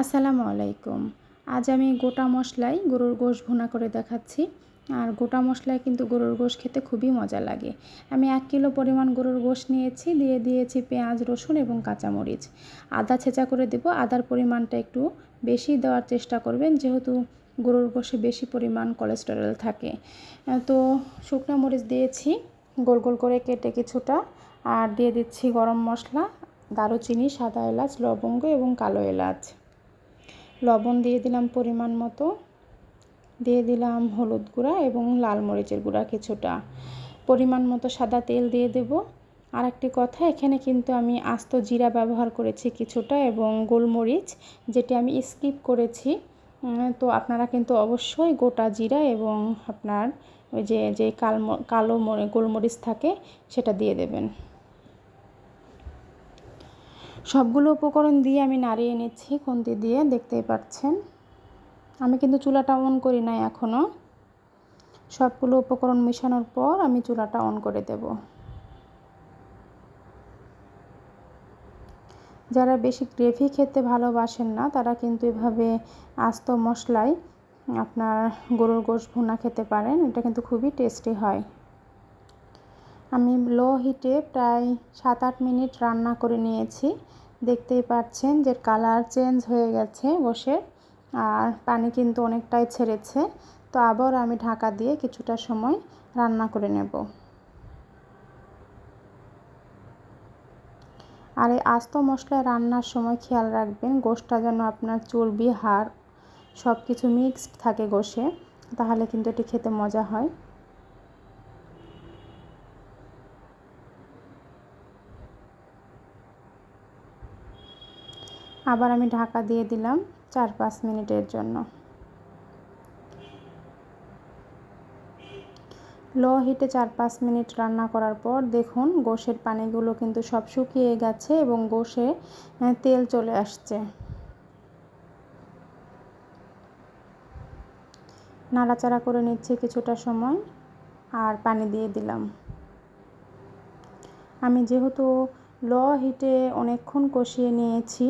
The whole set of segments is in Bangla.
আসসালামু আলাইকুম। আজ আমি গোটা মশলায় গরুর গোশ ভুনা করে দেখাচ্ছি। আর গোটা মশলায় কিন্তু গরুর গোশ খেতে খুবই মজা লাগে। আমি এক কিলো পরিমাণ গরুর গোশ নিয়েছি, দিয়ে দিয়েছি পেঁয়াজ, রসুন এবং কাঁচামরিচ। আদা ছেঁচা করে দেব। আদার পরিমাণটা একটু বেশি দেওয়ার চেষ্টা করবেন, যেহেতু গরুর গোশে বেশি পরিমাণ কোলেস্টেরল থাকে। তো শুকনো মরিচ দিয়েছি, গোল গোল করে কেটে কিছুটা। আর দিয়ে দিচ্ছি গরম মশলা, দারুচিনি, সাদা এলাচ, লবঙ্গ এবং কালো এলাচ। লবণ দিয়ে দিলাম পরিমাণ মতো। দিয়ে দিলাম হলুদ গুঁড়া এবং লাল মরিচের গুঁড়া কিছুটা। পরিমাণ মতো সাদা তেল দিয়ে দেব। আর একটি কথা, এখানে কিন্তু আমি আস্ত জিরা ব্যবহার করেছি কিছুটা এবং গোলমরিচ, যেটি আমি স্কিপ করেছি। তো আপনারা কিন্তু অবশ্যই গোটা জিরা এবং আপনার ওই যে যে কাল কালো গোলমরিচ থাকে, সেটা দিয়ে দেবেন। সবগুলো উপকরণ দিয়ে আমি নাড়িয়ে নিচ্ছি, খুন্তি দিয়ে, দেখতেই পাচ্ছেন। আমি কিন্তু চুলাটা অন করি নাই এখনও সবগুলো উপকরণ মেশানোর পর আমি চুলাটা অন করে দেব। যারা বেশি গ্রেভি খেতে ভালোবাসেন না, তারা কিন্তু এভাবে আস্ত মশলায় আপনার গরুর গোশ ভুনা খেতে পারেন। এটা কিন্তু খুবই টেস্টি হয়। আমি লো হিটে প্রায় সাত আট মিনিট রান্না করে নিয়েছি। দেখতেই পাচ্ছেন যে কালার চেঞ্জ হয়ে গেছে বসে আর পানি কিন্তু অনেকটাই ছেড়েছে। তো আবার আমি ঢাকা দিয়ে কিছুটা সময় রান্না করে নেব। আর এই আস্ত মশলায় রান্নার সময় খেয়াল রাখবেন গোশটা যেন আপনার চর্বি, হাড় সব কিছু মিক্সড থাকে গোশে, তাহলে কিন্তু এটি খেতে মজা হয়। আবার আমি ঢাকা দিয়ে দিলাম চার পাঁচ মিনিটের জন্য। লো হিটে চার পাঁচ মিনিট রান্না করার পর দেখুন গোশের পানিগুলো কিন্তু সব শুকিয়ে গেছে এবং গোশে তেল চলে আসছে। নাড়াচাড়া করে নিচ্ছি কিছুটা সময় আর পানি দিয়ে দিলাম। আমি যেহেতু লো হিটে অনেকক্ষণ কষিয়ে নিয়েছি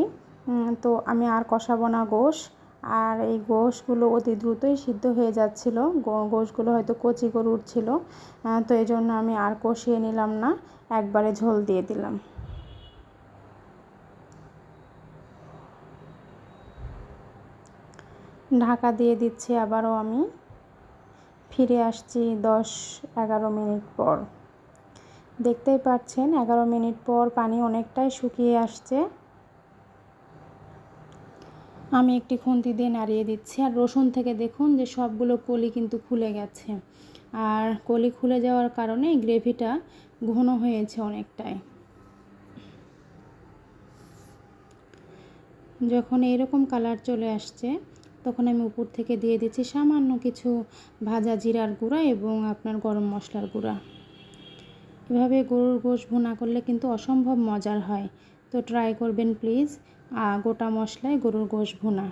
তো আমি আর কষাবো না গোশ। আর এই গোশগুলো অতি দ্রুতই সিদ্ধ হয়ে যাচ্ছিল। গোশগুলো হয়তো কচি গরুর ছিল তো এই জন্য আমি আর কষিয়ে নিলাম না। একবারে ঝোল দিয়ে দিলাম। ঢাকা দিয়ে দিচ্ছি আবারও আমি। ফিরে আসছি দশ, এগারো মিনিট পর। দেখতেই পাচ্ছেন, এগারো মিনিট পর পানি অনেকটাই শুকিয়ে আসছে। আমি একটি খুন্তি দিয়ে নাড়িয়ে দিচ্ছি। আর রসুন থেকে দেখুন যে সবগুলো কলি কিন্তু খুলে গেছে। আর কলি খুলে যাওয়ার কারণে গ্রেভিটা ঘন হয়েছে অনেকটাই। যখন এরকম কালার চলে আসছে, তখন আমি উপর থেকে দিয়ে দিচ্ছি সামান্য কিছু ভাজা জিরার গুঁড়া এবং আপনার গরম মশলার গুঁড়া। এভাবে গরুর গোশ ভুনা করলে কিন্তু অসম্ভব মজার হয়। তো ট্রাই করবেন প্লিজ গোটা মশলায় গরুর গোশ ভুনা।